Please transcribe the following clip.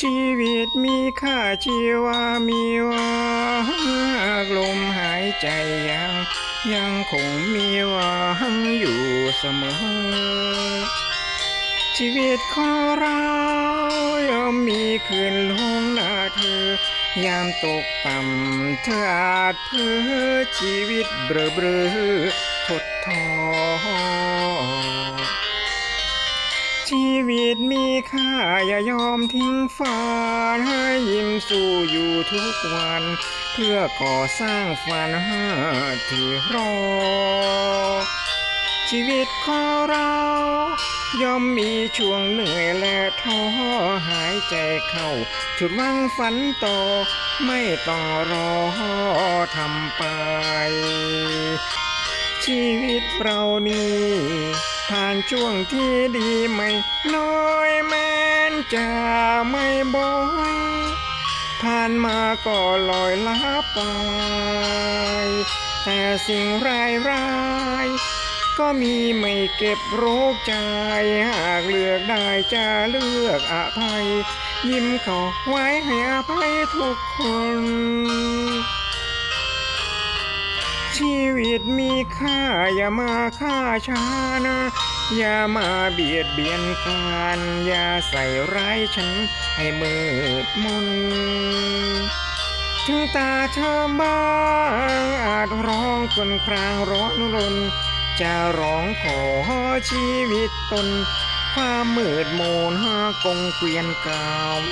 ชีวิตมีค่าชีวามีวาลมหายใจยัง ยังคงมีหวังอยู่เสมอ ชีวิตของเราย่อมมีคืนลงหน้าเธอยามตกต่ำเธออาจเพ้อชีวิตเบลอเบลอทดทอ ชีวิตมีค่าอย่ายอมทิ้งฝันให้ยิ้มสู้อยู่ทุกวัน เพื่อก่อสร้างฝันให้ที่รอ ชีวิตของเราย่อมมีช่วงเหนื่อยและท้อหายใจเข้า ชุดวังฝันต่อ ไม่ต้องรอทำไป ชีวิตเรานี่ ผ่านช่วงที่ดีไม่น้อยแม้นจะไม่บ่อยผ่านมาก็ลอยลับไป แต่สิ่งร้ายร้ายก็มีไม่เก็บโรคใจ หากเลือกได้จะเลือกอภัย ยิ้มเขาไว้ให้อภัยทุกคน ชีวิตมีค่าอย่ามาฆ่าฉันะ อย่ามาเบียดเบียนกันอย่าใส่ร้ายฉันให้มืดมนถึงตาเธอบ้างอาจร้องจนครางร้อนรน จะร้องขอชีวิตตน ความมืดมนหากงเกวียนกรรม